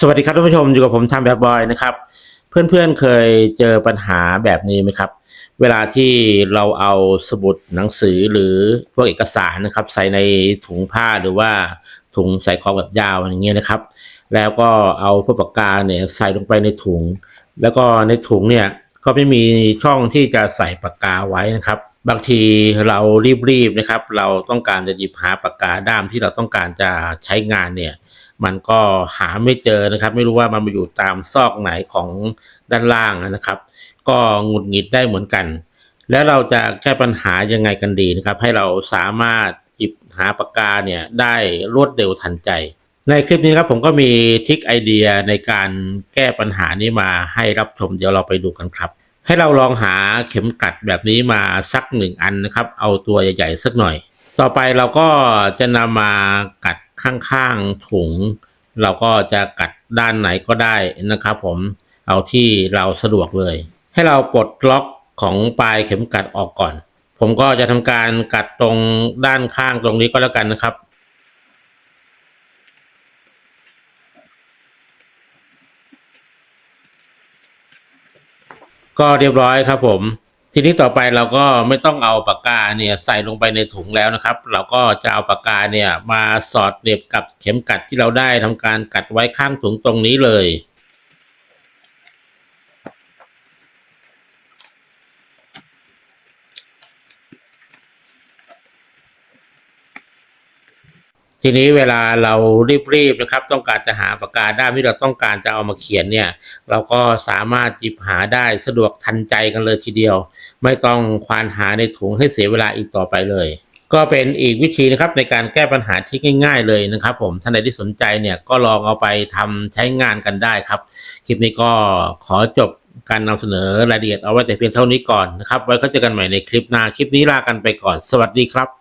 สวัสดีครับท่านผู้ชมอยู่กับผมทำแบบบอยนะครับ เพื่อนๆเคยเจอปัญหาแบบนี้ไหมครับ เวลาที่เราเอาสมุดหนังสือหรือพวกเอกสารนะครับ ใส่ในถุงผ้าหรือว่าถุงใส่ของแบบยาวอย่างเงี้ยนะครับ แล้วก็เอาพวกปากกาเนี่ยใส่ลงไปในถุง แล้วก็ในถุงเนี่ยก็ไม่มีช่องที่จะใส่ปากกาไว้นะครับ บางทีเรารีบๆนะครับ เราต้องการจะหยิบหาปากกาด้ามที่เราต้องการจะใช้งานเนี่ย มันก็หาไม่เจอนะครับ ไม่รู้ว่ามันมาอยู่ตามซอกไหนของด้านล่างนะครับ ก็หงุดหงิดได้เหมือนกัน แล้วเราจะแก้ปัญหายังไงกันดีนะครับ ให้เราสามารถหยิบหาปากกาเนี่ยได้รวดเร็วทันใจ ในคลิปนี้ครับผมก็มีทิคไอเดียในการแก้ปัญหานี้มาให้รับชมเดี๋ยวเราไปดูกันครับให้เราลองหาเข็มกัดแบบนี้มาสักหนึ่งอันนะครับ เอาตัวใหญ่ๆสักหน่อย ต่อไปเราก็จะนำมากัด ข้างๆถุง เราก็จะกัดด้านไหนก็ได้นะครับผมเอาที่เราสะดวกเลย ให้เราปลดล็อกของปลายเข็มกัดออกก่อน ผมก็จะทำการกัดตรงด้านข้างตรงนี้ก็แล้วกันนะครับก็เรียบร้อยครับผม ทีนี้ต่อไปเราก็ไม่ต้องเอาปากกาเนี่ยใส่ลงไปในถุงแล้วนะครับ เราก็จะเอาปากกาเนี่ยมาสอดเหน็บกับเข็มกัดที่เราได้ทำการกัดไว้ข้างถุงตรงนี้เลย ทีนี้เวลาเรารีบๆนะครับ ต้องการจะหาปากกาด้ามที่เราต้องการจะเอามาเขียนเนี่ย เราก็สามารถหยิบหาได้สะดวกทันใจกันเลยทีเดียว ไม่ต้องควานหาในถุงให้เสียเวลาอีกต่อไปเลย ก็เป็นอีกวิธีนะครับในการแก้ปัญหาที่ง่าย ๆ เลยนะครับ ผมท่านใดที่สนใจเนี่ยก็ลองเอาไปทำใช้งานกันได้ครับคลิปนี้ก็ขอจบการนำเสนอรายละเอียดเอาไว้แต่เพียงเท่านี้ก่อนนะครับไว้ก็เจอกันใหม่ในคลิปหน้าคลิปนี้ลากันไปก่อน สวัสดีครับ